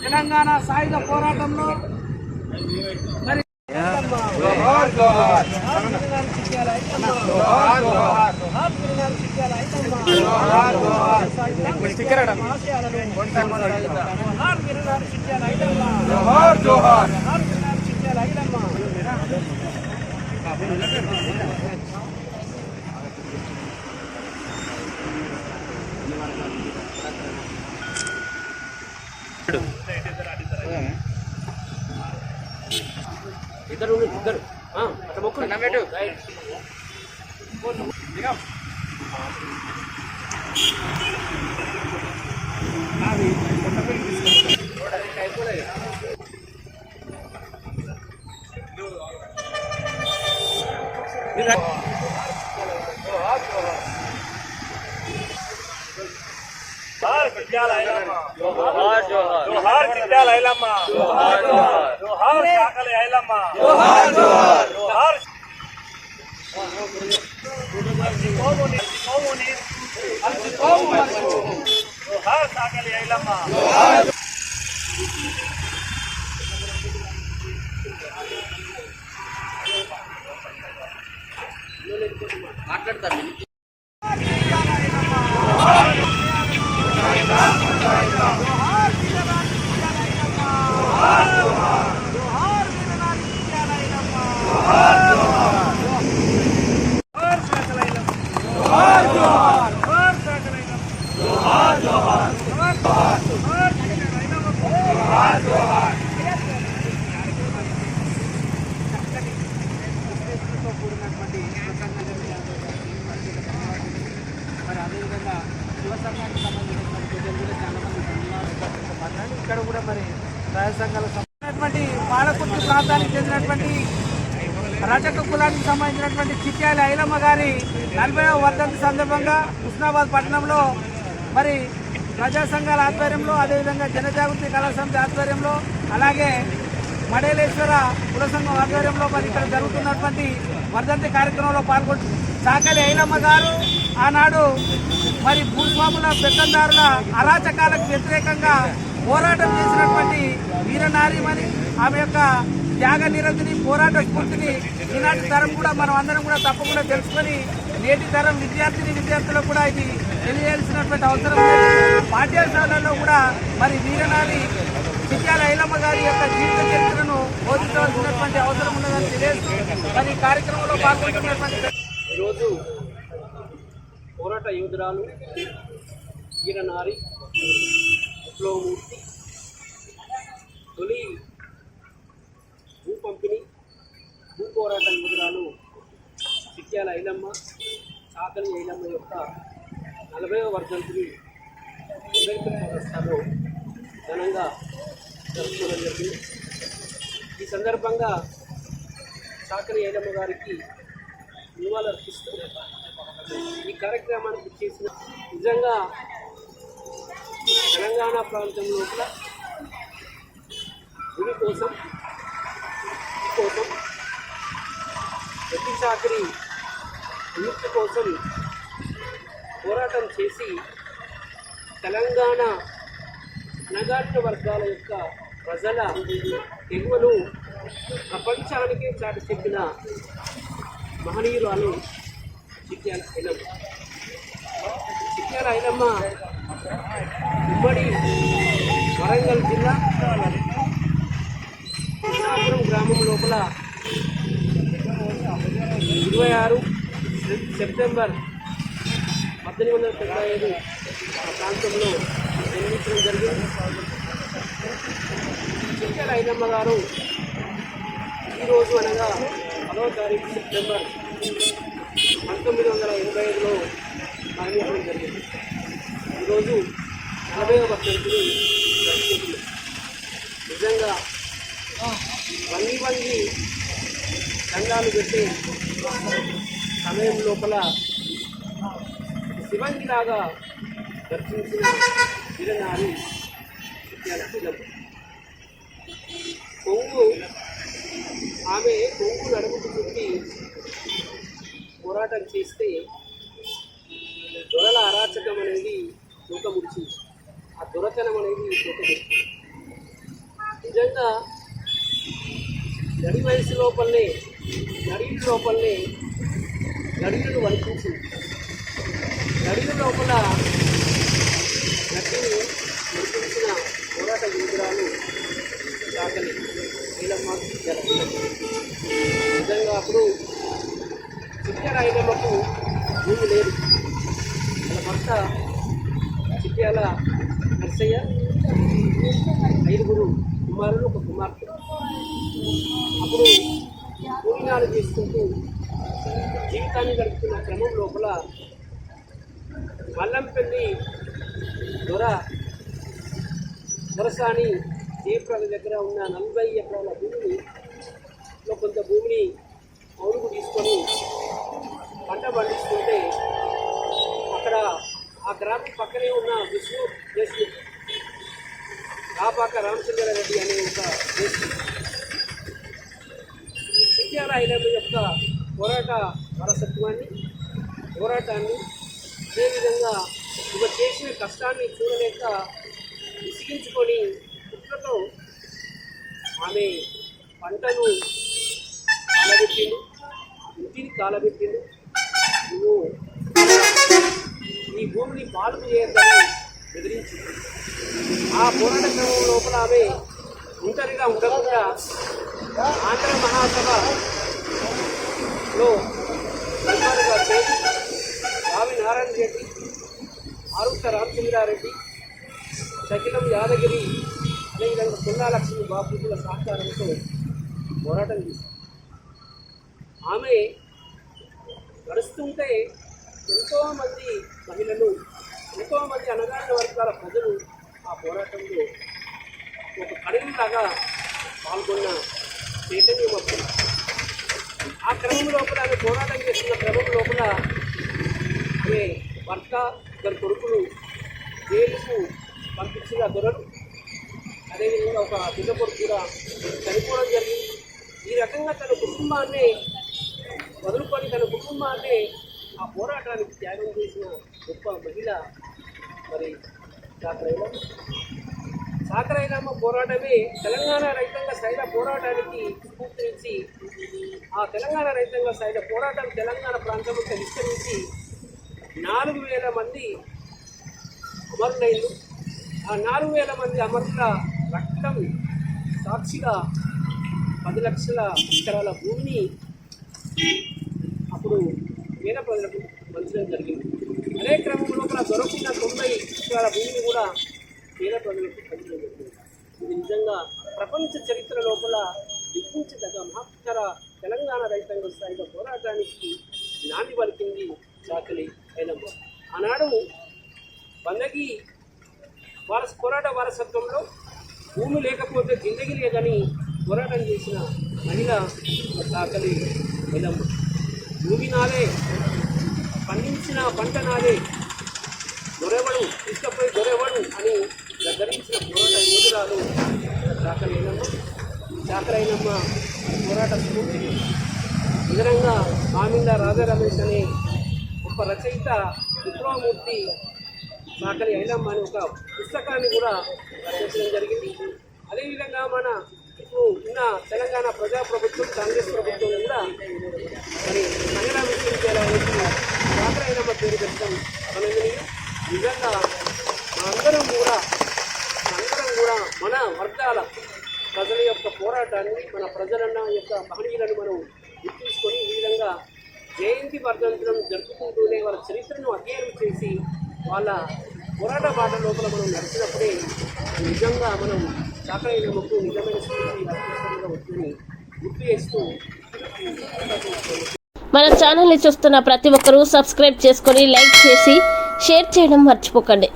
తెలంగాణ సాయుధ పోరాటంలో మరి జోహార్ జోహార్ తెలంగాణ చిట్యాల ఐతమ్మ. జోహార్ జోహార్ తెలంగాణ చిట్యాల ఐతమ్మ. జోహార్ జోహార్ ఆశయాలను జోహార్ తెలంగాణ చిట్యాల ఐతమ్మ. జోహార్ జోహార్ జోహార్ తెలంగాణ చిట్యాల ఐతమ్మ. ఇద్దరు ఇద్దరు అట్లా మొక్కు రైట్. జోహార్ చిట్యాల ఐలమ్మ జోహార్ శాఖల ఐలమ్మ జోహార్ జోహార్ జోహార్ కోముని కోముని జోహార్ శాఖల ఐలమ్మ జోహార్ తెలంగాణ చిట్యాల ఐతమ్మ. జోహార్ శాఖల ఐలమ్మ. జోహార్ జోహార్ జోహార్ శాఖల ఐలమ్మ. జోహార్ జోహార్ జోహార్ శాఖల ఐలమ్మ. తో కూడినటువంటి మరి అదేవిధంగా యువ సంఘానికి సంబంధించినటువంటి ప్రజలు కూడా మాట్లాడి ఇక్కడ కూడా మరి రాజ సంఘాలకు సంబంధించినటువంటి పాలకుర్తి ప్రాంతానికి చెందినటువంటి రజక కులానికి సంబంధించినటువంటి చిట్యాల ఐలమ్మ గారి నలభైవ వర్ధంతి సందర్భంగా హుస్నాబాద్ పట్టణంలో మరి ప్రజా సంఘాల ఆధ్వర్యంలో అదేవిధంగా జనజాగృతి కళాసమితి ఆధ్వర్యంలో అలాగే మడేలేశ్వర కుల సంఘం ఆధ్వర్యంలో మరి ఇక్కడ జరుగుతున్నటువంటి వర్ధంతి కార్యక్రమంలో పాల్గొంటు సాకలి ఐలమ్మ గారు ఆనాడు మరి భూస్వాముల పెత్తందారుల అరాచకాలకు వ్యతిరేకంగా పోరాటం చేసినటువంటి వీరనారీమణి ఆమె యొక్క త్యాగ నిరతిని పోరాట స్ఫూర్తిని ఈనాటి తరం కూడా మనం అందరం కూడా తప్పకుండా తెలుసుకొని నేటి తరం విద్యార్థిని విద్యార్థులకు కూడా ఇది తెలియాల్సినటువంటి అవసరం ఉంది. పాఠ్యాంశాలలో కూడా మరి వీరనారి చిట్యాల ఐలమ్మ గారి యొక్క జీవిత చరిత్రను బోధించవలసినటువంటి అవసరం ఉన్నదని తెలియదు మరి కార్యక్రమంలో పాల్గొంటున్నటువంటి ఈరోజు పోరాట యోధురాలు వీరనారి విప్లవమూర్తి తొలి భూ పంపిణీ భూ పోరాట యోధురాలు చిట్యాల ఐలమ్మ చాకలి ఐలమ్మ యొక్క నలభైవ వర్ధంతిని అంబేద్కర్ చౌరస్తాలో ఘనంగా జరుపుకోవడం జరిగింది. ఈ సందర్భంగా చాకలి ఐలమ్మ గారికి నివాళులర్పిస్తూ ఈ కార్యక్రమానికి చేసిన నిజంగా తెలంగాణ ప్రాంతం లోపల భూమి కోసం కోసం ప్రతి చాకరి విముక్తి కోసం పోరాటం చేసి తెలంగాణ అణగారిన వర్గాల యొక్క ప్రజల ఎగువను ప్రపంచానికే చాటి చెప్పిన మహనీయురాలు చిట్యాల ఐలమ్మ చిట్యాల ఐలమ్మ ఉమ్మడి వరంగల్ జిల్లా కృష్ణాపురం గ్రామం లోపల ఇరవై ఆరు సెప్టెంబర్ పద్దెనిమిది వందల తొంభై ఐదు ఆ ప్రాంతంలో జన్మించడం జరిగింది. చిట్యాల ఐలమ్మ గారు ఈరోజు అనగా పదవ తారీఖు సెప్టెంబర్ పంతొమ్మిది వందల ఎనభై ఐదులో మరణించడం జరిగింది. ఈరోజు నలభై వర్షంతులు జరుపుకుంటున్నాం నిజంగా వంగి వంగి దండాలు పెట్టే సమయం లోపల శివంగిలాగా దర్శించిన వీరనారి ముత్యాల కొంగు ఆమె కొంగు నడుముకు చుట్టి పోరాటం చేస్తే దొరల అరాచకం అనేది తూకముడిచింది ఆ దొరతనం అనేది తూకముడిచింది నిజంగా నడి వయసు లోపలనే నడియుడు లోపలనే నడుగులు వణికించింది నడుగు లోపల నటిని నడిపించిన పోరాట యోధురాలు చాకలి నీలమ్మ జలపిల్ల నిజంగా అప్పుడు చిట్యారాయనమ్మకు భూమి లేదు. వాళ్ళ భర్త చిట్యాల నర్సయ్య ఐదుగురు కుమారులు ఒక కుమార్తె. అప్పుడు కూలినాలు తీసుకుంటూ జీవితాన్ని గడుపుతున్న క్రమం లోపల మల్లంపల్లి దొర దొరసాని జయప్రద దగ్గర ఉన్న నలభై ఎకరాల భూమిని లో కొంత భూమిని అవునుకు తీసుకొని పంట పండిస్తుంటే అక్కడ ఆ గ్రామం పక్కనే ఉన్న విష్ణు దేశ్ముఖ్ రాపాక రామచంద్రారెడ్డి అనే ఒక దేశ్ముఖ్ ఈ చిట్యాల ఐలమ్మ యొక్క పోరాట వారసత్వాన్ని పోరాటాన్ని అదేవిధంగా ఇవ చేసిన కష్టాన్ని చూడలేక విసిగించుకొని కుట్రతో ఆమె పంటను కాలబెట్టిండు ఇంటిని కాలబెట్టిండు నువ్వు ఈ భూమిని పాలు చేయొద్దని బెదిరించింది. ఆ పోరాట క్రమం లోపల ఆమె ఒంటరిగా ఉండకుండా ఆంధ్ర మహాసభ లో మెంబర్గా చేరి రావి నారాయణ రెడ్డి ఆరుత రామచంద్రారెడ్డి సకిలం యాదగిరి అదేవిధంగా కొండా లక్ష్మి బాపుల సహకారంతో పోరాటం చేశారు. ఆమె నడుస్తుంటే ఎంతోమంది మహిళలు ఎంతోమంది అణగారిన వర్గాల ప్రజలు ఆ పోరాటంలో ఒక కడిలాగా పాల్గొన్న చైతన్యం ఆ క్రమం లోపల ఆమె పోరాటం చేస్తున్న క్రమం లోపల ఆమె భర్త ఇద్దరు కొడుకులు జైలుకు పంపించిన దొరలు. అదేవిధంగా ఒక బిడ్డ కొడుకు కూడా చనిపోవడం జరిగింది. ఈ రకంగా తన కుటుంబాన్ని వదులుకొని తన కుటుంబాన్ని ఆ పోరాటానికి త్యాగం చేసిన గొప్ప మహిళ మరి చాకరైనా సాకరైనామ పోరాటమే తెలంగాణ రైతాంగ సైడ పోరాటానికి స్ఫూర్తినిచ్చి ఆ తెలంగాణ రైతాంగ సైడ్ పోరాటం తెలంగాణ ప్రాంతంలో విస్తరించి నాలుగు వేల మంది అమరులైంది ఆ నాలుగు వేల మంది అమరుల రక్తం సాక్షిగా పది లక్షల ఎకరాల భూమిని అప్పుడు పేద ప్రజలకు పంచడం జరిగింది. అదే క్రమంలో కూడా దొరకిన తొంభై ఎకరాల భూమిని కూడా పేద ప్రజలకు పంచడం జరిగింది. ఇది నిజంగా ప్రపంచ చరిత్ర లోపల దిగ్గించదగ్గ మహత్తర తెలంగాణ రైతాంగ స్థాయిలో పోరాటానికి నాంది పలికింది చాకలి ఐలమ్మ ఆనాడు బందగి వారస పోరాట వారసత్వంలో భూమి లేకపోతే జిందగీ లేదని పోరాటం చేసిన మహిళ చాకలి ఐలమ్మ భూమి నాదే పండించిన పంట నాదే దొరెవడు తీసుకపోయి దొరెవడు అని గద్దరించిన పోరాట యోధురాలు చాకరైనమ్మ చాకలైనమ్మ పోరాట స్ఫూర్తిని విధంగా మామిళ్ళ రమేష్ అనే ఒక రచయిత విప్లవమూర్తి సాకలి ఐలమ్మ అనే ఒక పుస్తకాన్ని కూడా రచించడం జరిగింది. అదేవిధంగా మన ఇప్పుడు ఉన్న తెలంగాణ ప్రజాప్రభుత్వం కాంగ్రెస్ ప్రభుత్వం కూడా మరి మహిళా విశ్వవిద్యాలయానికి ఐలమ్మ పేరు పెట్టడం అభినందనీయం నిజంగా అందరం కూడా అందరం కూడా మన వర్గాల ప్రజల యొక్క పోరాటాన్ని మన ప్రజలన్న యొక్క మహనీయులను మనం గుర్తుంచుకొని ఈ విధంగా జయంతి వర్ధంతరం జరుపుకుంటూనే వాళ్ళ చరిత్రను అధ్యయనం చేసి వాళ్ళ పోరాట బాట లోపల మనం నడిచినప్పుడే నిజంగా మనం చాకరైనమ్మకు నిజమైన స్ఫూర్తి వస్తుందని గుర్తు చేస్తూ మన ఛానల్ని చూస్తున్న ప్రతి ఒక్కరూ సబ్స్క్రైబ్ చేసుకొని లైక్ చేసి షేర్ చేయడం మర్చిపోకండి.